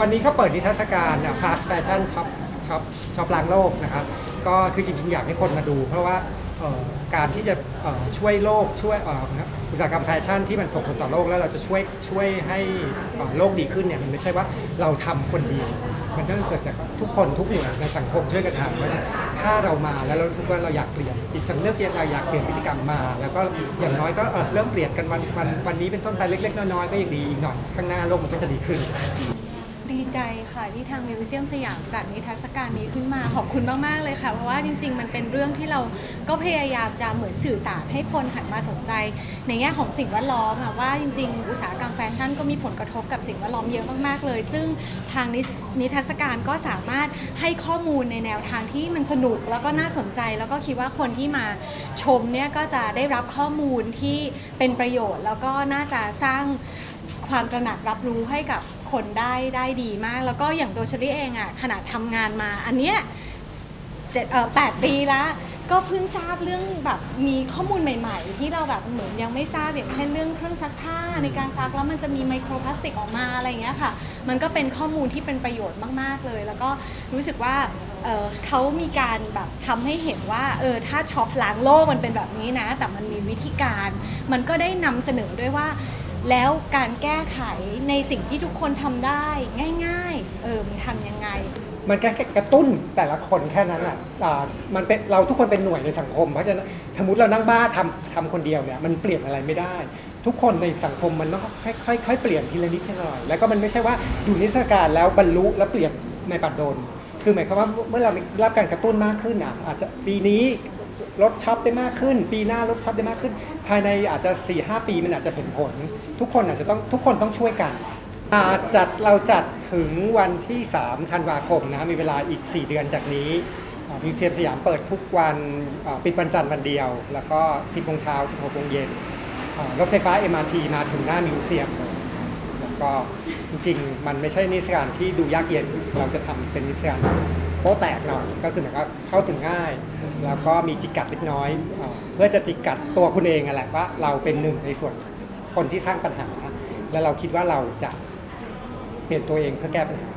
วันนี้ก็เปิดนิทรรศการเนี่ย fast fashion shop shop shop ล้างโลกนะครับ ก็คือจริงๆอยากให้คนมาดู เพราะว่าการที่จะช่วยโลกช่วยอุตสาหกรรมแฟชั่นที่มันส่งผลต่อโลกแล้วเราจะช่วยช่วยให้โลกดีขึ้นเนี่ยมันไม่ใช่ว่าเราทำคนเดียวมันต้องเกิดจากทุกคนทุกหน่วยในสังคมช่วยกันทำเพราะถ้าเรามาแล้วเราสึกว่าเราอยากเปลี่ยนจิตสำนึกเรียเราอยากเปลี่ยนพฤติกรรมมา แล้วก็อย่างน้อยก็เอ่อเริ่มเปลี่ยนกันวันวันวันนี้เป็นต้นไปเล็ก ๆ น้อยๆก็ยังดีอีกหน่อยข้างหน้าโลกมันก็จะดีขึ้น ดีใจค่ะที่ทางมิวเซียมสยามจัดนิทรรศการนี้ขึ้นมาขอบคุณมาก ๆ เลยค่ะ เพราะว่าจริง ๆ มันเป็นเรื่องที่เราก็พยายามจะเหมือนสื่อสารให้คนหันมาสนใจ ในแง่ของสิ่งแวดล้อมอะว่าจริง ๆ อุตสาหกรรมแฟชั่นก็มีผลกระทบกับสิ่งแวดล้อมเยอะมาก ๆ เลย ซึ่งทางนินิทรรศการก็สามารถให้ข้อมูลในแนวทางที่มันสนุกแล้วก็น่าสนใจ แล้วก็คิดว่าคนที่มาชมเนี่ยก็จะได้รับข้อมูลที่เป็นประโยชน์ แล้วก็น่าจะสร้างความตระหนักรับรู้ให้กับ คนได้ได้ดีมาก แล้วก็อย่างตัวเชลี่เองอะ่ะขนาดทำงานมา อันเนี้ยเจ็ดเอ่อแปดปีละก็เพิ่งทราบเรื่องแบบมีข้อมูลใหม่ ๆ ที่เราแบบเหมือนยังไม่ทราบอย่างเช่นเรื่องเครื่องซักผ้าในการซักแล้วมันจะมีไมโครพลาสติกออกมาอะไรอย่างเงี้ยค่ะ มันก็เป็นข้อมูลที่เป็นประโยชน์มากๆเลย แล้วก็รู้สึกว่าเอ่อเขามีการแบบทำให้เห็นว่าเออถ้าช็อปล้างโลกมันเป็นแบบนี้นะ แต่มันมีวิธีการ มันก็ได้นำเสนอด้วยว่า แล้วการแก้ไขในสิ่งที่ทุกคนทำได้ง่าย ๆ เออมันทำยังไง มันแค่กระตุ้นแต่ละคนแค่นั้นอะอ่ามันเป็นเราทุกคนเป็นหน่วยในสังคม เพราะฉะนั้นสมมติเรานั่งบ้าทำทำคนเดียวเนี่ยมันเปลี่ยนอะไรไม่ได้ ทุกคนในสังคมมันต้องค่อยๆค่อยเปลี่ยนทีละนิดทีละหน่อย แล้วก็มันไม่ใช่ว่าดูนิทรรศการแล้วบรรลุแล้วเปลี่ยนในปัจจุบันคือหมายความว่าเมื่อเราได้รับการกระตุ้นมากขึ้นอะอาจจะปีนี้ ลดช็อปได้มากขึ้น ปีหน้าลดช็อปได้มากขึ้น ภายในอาจจะ4ีหปีมันอาจจะเห็นผล ทุกคนอาจจะต้องทุกคนต้องช่วยกันอ่าจัดเราจัดถึงวันที่3ธันวาคมนะมีเวลาอีก 4 เดือนจากนี้มิวเซียมสยามเปิดทุกวันปิดวันจันทร์วันเดียว แล้วก็ 10โมงเช้าถึง6โมงเย็นรถไฟฟ้า MRT มาถึงหน้ามิวเซียมแล้วก็จริงๆ มันไม่ใช่นิทรรศการที่ดูยากเย็น เราจะทำเป็นนิทรรศการ โป๊ะแตกหน่อยก็คือหมายความว่าเข้าถึงง่าย แล้วก็มีจิกกัดเล็กน้อยอ่าเพื่อจะจิกกัดตัวคุณเองอะแหละว่าเราเป็นหนึ่งในส่วนคนที่สร้างปัญหา แล้วเราคิดว่าเราจะเปลี่ยนตัวเองเพื่อแก้ปัญหา